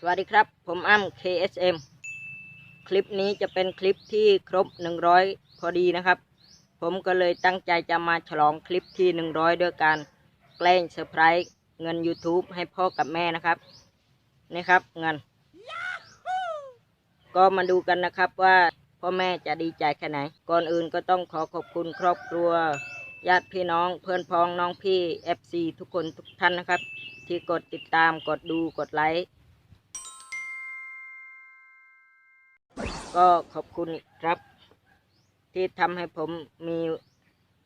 สวัสดีครับ ผมอ้ำ KSM คลิปนี้จะเป็นคลิปที่ครบ 100 พอดีนะครับ ผมก็เลยตั้งใจจะมาฉลองคลิปที่ 100 ด้วยการแกล้งเซอร์ไพรส์เงิน YouTube ให้พ่อกับแม่นะครับนี่ครับเงิน ก็มาดูกันนะครับว่าพ่อแม่จะดีใจแค่ไหน ก่อนอื่นก็ต้องขอขอบคุณครอบครัว ญาติพี่น้องเพื่อนพ้องน้องพี่ FC ทุกคนทุกท่านนะครับ ที่กดติดตามกดดูกดไลค์ ก็ขอบคุณครับ ที่ทำให้ผมมี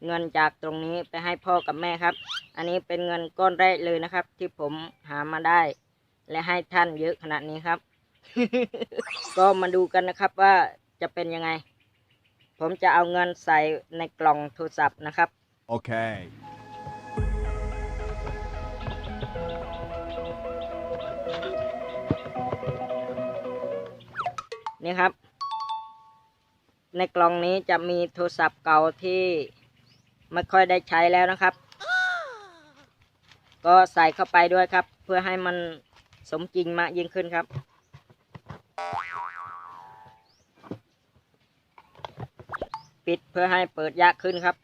เงินจากตรงนี้ไปให้พ่อกับแม่ครับ อันนี้เป็นเงินก้อนแรกเลยนะครับ ที่ผมหามาได้ และให้ท่านเยอะขนาดนี้ครับ ก็มาดูกันนะครับว่าจะเป็นยังไง ผมจะเอาเงินใส่ในกล่องโทรศัพท์นะครับ Okay. นี่ครับ ในกล่องนี้จะมีโทรศัพท์เก่าที่ไม่ค่อยได้ใช้แล้วนะครับ ก็ใส่เข้าไปด้วยครับ เพื่อให้มันสมจริงมากยิ่งขึ้นครับ ปิดเพื่อให้เปิดยากขึ้นครับ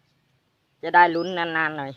จะได้ลุ้นนานๆหน่อย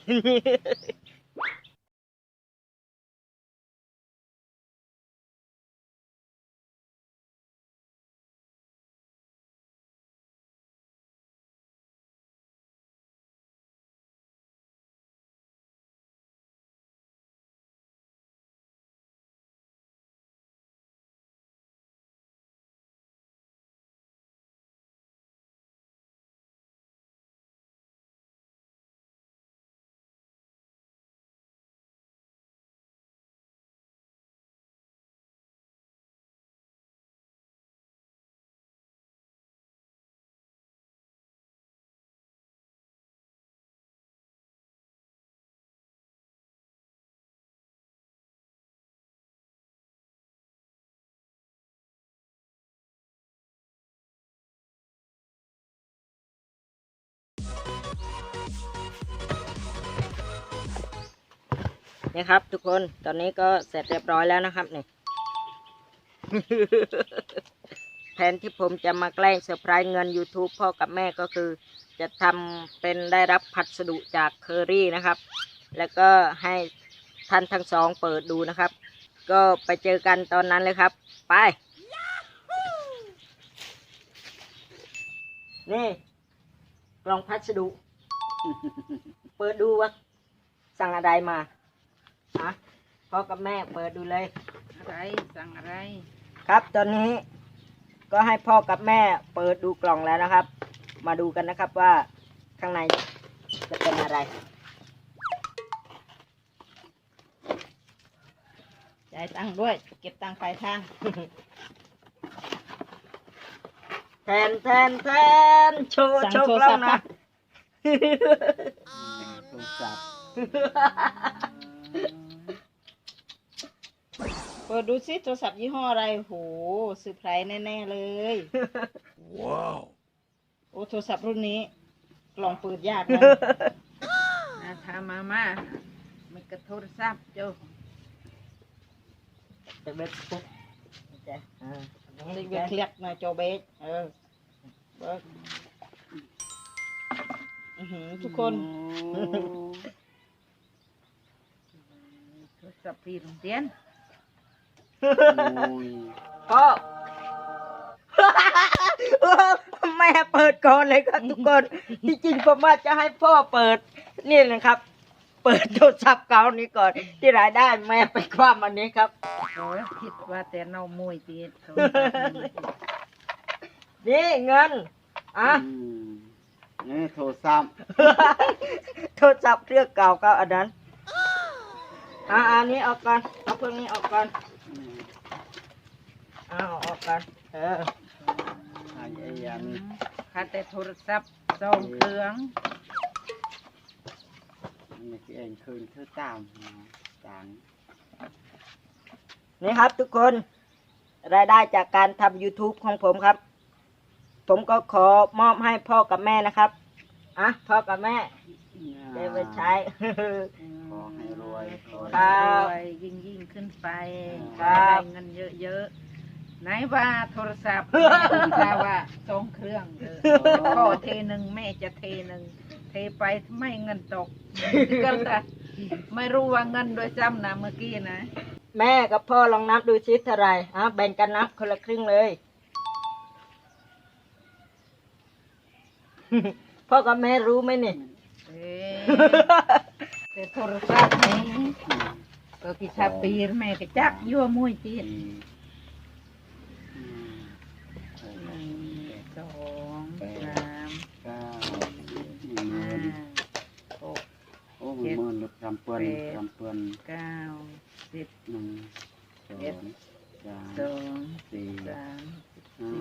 นี่ครับ ทุกคนตอนนี้ก็เสร็จเรียบร้อยแล้วนะครับนี่แผนที่ผมจะมาแกล้งเซอร์ไพรส์เงิน YouTube พ่อกับแม่ก็คือ จะทำเป็นได้รับพัสดุจากเคอรี่นะครับ แล้วก็ให้ท่านทั้งสองเปิดดูนะครับ ก็ไปเจอกันตอนนั้นเลยครับ ไป นี่กล่องพัสดุ เปิดดูว่าสั่งอะไรมา ฮะพ่อกับแม่เปิดดูเลย อะไรสั่งอะไร ครับตอนนี้ก็ให้พ่อกับแม่เปิดดูกล่องแล้วนะครับ มาดูกันนะครับว่าข้างในจะเป็นอะไร จ่ายตังค์ด้วย เก็บตังค์ปลายทาง แทนแทนแทนโชว์สั่งโชว์โทรกล้อศังพท์นะค่ะโทรศัพท์ เปิดดูซิโทรศัพท์ยี่ห้ออะไรโหเซอร์ไพรส์แน่ๆเลย Wow. โอ้โทรศัพท์รุ่นนี้ กล่องเปิดยากนะ อาทามามามันกระโทรศัพท์เจ้าจะเบ็ดปุ๊บจะอ่าติ๊กเวกเคลียกหนะจอเบสเออเบิกอื้อหือทุกคนโทรศัพท์พี่โรงเรียน พ่อแม่เปิดก่อนเลยครับทุกคนที่จริงผมว่าจะให้พ่อเปิดนี่นะครับ เปิดโทรศัพท์เก่านี้ก่อน ที่รายได้แม่ไปคว้ามันนี้ครับโอ้ยคิดว่าแต่เนามวยตีดโทรนี่เงินอะนี่โทรศัพท์โทรศัพท์เครื่องเก่าก็อันนั้นอะอันนี้ออกก่อนเอาเครื่องนี้ออกก่อน เอาออกก่อนเออไอ้ไอ้ยันค่าแต่โทรศัพท์สองเครื่องนี่คือเองคืนคือตามจานนี่ครับทุกคนรายได้จากการทำ YouTube ของผมครับ ผมก็ขอมอบให้พ่อกับแม่นะครับอะพ่อกับแม่ได้ไปใช้ขอให้รวยขอครัให้บรวยยิ่งยิ่งขึ้นไปครับได้เงินเยอะๆ ไหนว่าโทรศัพท์ถ้าว่าสองเครื่องเออพ่อเทหนึ่งแม่จะเทหนึ่งเทไปไม่เงินตกก็เลยไม่รู้ว่าเงินโดยซ้ำนะเมื่อกี้นะ แม่กับพ่อลองนับดูชิดเท่าไหรอะแบ่งกันนับคนละครึ่งเลย พ่อกับแม่รู้ไหมนี่เอ๊ะแต่โทรศัพท์นี้ก็กิชาปีรแม่ก็จักยั่วมุ้ยจีด สี่อืม หนึ่งสองสาม เก้าห ห้า มื่น หก โอ้หมื่นหมื่นรำ เปือนรำเปือนเก้าสิบหนึ่งสองสามสองสี่สามสิบห้า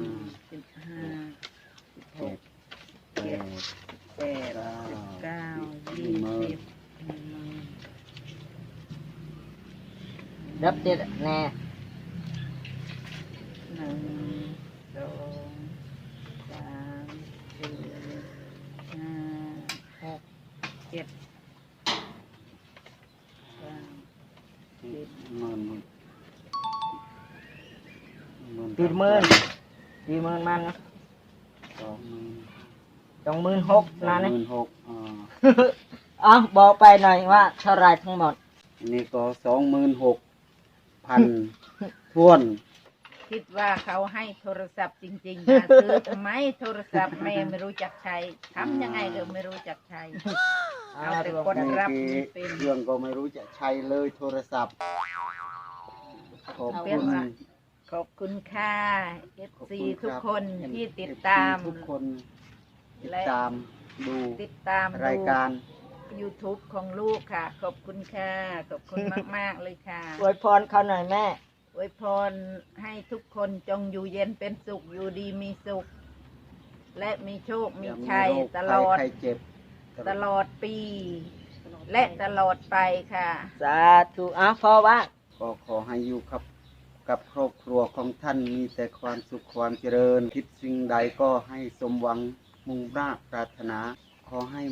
สี่สิบห้าสิบหเจ็กดแปดแปดเก้าเก้ายี่สิบหนึ่งหมื่นรับเด็ดแน่หนึ่งสองสามสี่ห้าหกเจ็ดเก้า สิบ หมื่นหมื่นหมื่นตีหมื่นตีหมื่นมันนะสองหมื่นสองหมื่นหกสอนะงหนี่มื่นหกอ่าเอาบอกไปหน่อยว่าเท่าไหรทั้งหมดอันนี้ก็สองหมื่นหกพันทวนคิดว่าเขาให้โทรศัพท์จริงๆนะซื้อทำไมโทรศัพท์แม่ไม่รู้จักใช้ทำยังไงก็ไม่รู้จักใช้ เอาแต่กดเมื่อรับกี้ไม่เป็น เครื่องก็ไม่รู้จะใช้เลยโทรศัพท์ ขอบเอาคุเป็นณว่า ขอบคุณค่ะขอบ FC ณทุกรับคนที่ติดตาม ทุกคนติดและ ตามดูติดตามรายการดู YouTube ของลูกค่ะ ขอบคุณค่ะ ขอบคุณมาก ๆ เลยค่ะอวยพรเขาหน่อยแม่ อวยพรให้ทุกคนจงอยู่เย็นเป็นสุขอยู่ดีมีสุข และมีโชคมีอย่าชัยโรคตลอดภัยไข้เจ็บ ตลอดปี และตลอดไปค่ะ สาธุอ้าวพ่อว่า ก็ขอให้อยู่ครับ กับครอบครัวของท่านมีแต่ความสุขความเจริญ คิดสิ่งใดก็ให้สมหวังมุ่งหน้าปรารถนา ขอให้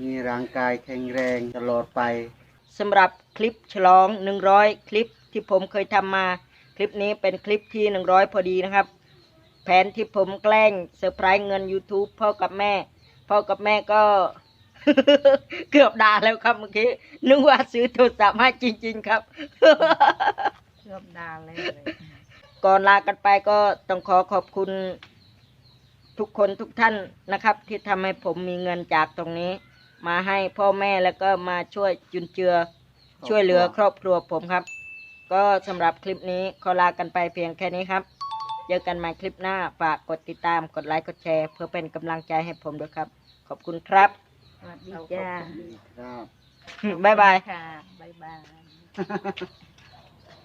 มีร่างกายแข็งแรงตลอดไปสำหรับคลิปฉลอง 100 คลิปที่ผมเคยทำมา คลิปนี้เป็นคลิปที่ 100 พอดีนะครับ แผนที่ผมแกล้งเซอร์ไพรส์เงิน YouTube พ่อกับแม่ พ่อกับแม่ก็ เกือบด่าแล้วครับเมื่อกี้นึกว่าซื้อโทรศัพท์ให้จริง ๆ ครับเชื่อมดาเลยเลยก่อนลากันไปก็ต้องขอขอบคุณทุกคนทุกท่านนะครับ ที่ทำให้ผมมีเงินจากตรงนี้ มาให้พ่อแม่แล้วก็มาช่วยจุนเจือ ช่วยเหลือครอบครัวผมครับ ก็สำหรับคลิปนี้ขอลากันไปเพียงแค่นี้ครับเจอกันใหม่คลิปหน้า ฝากกดติดตาม กดไลค์ กดแชร์ เพื่อเป็นกำลังใจให้ผมด้วยครับ ขอบคุณครับ สวัสดีจ้า ครับ บ๊ายบาย ค่ะ บ๊ายบาย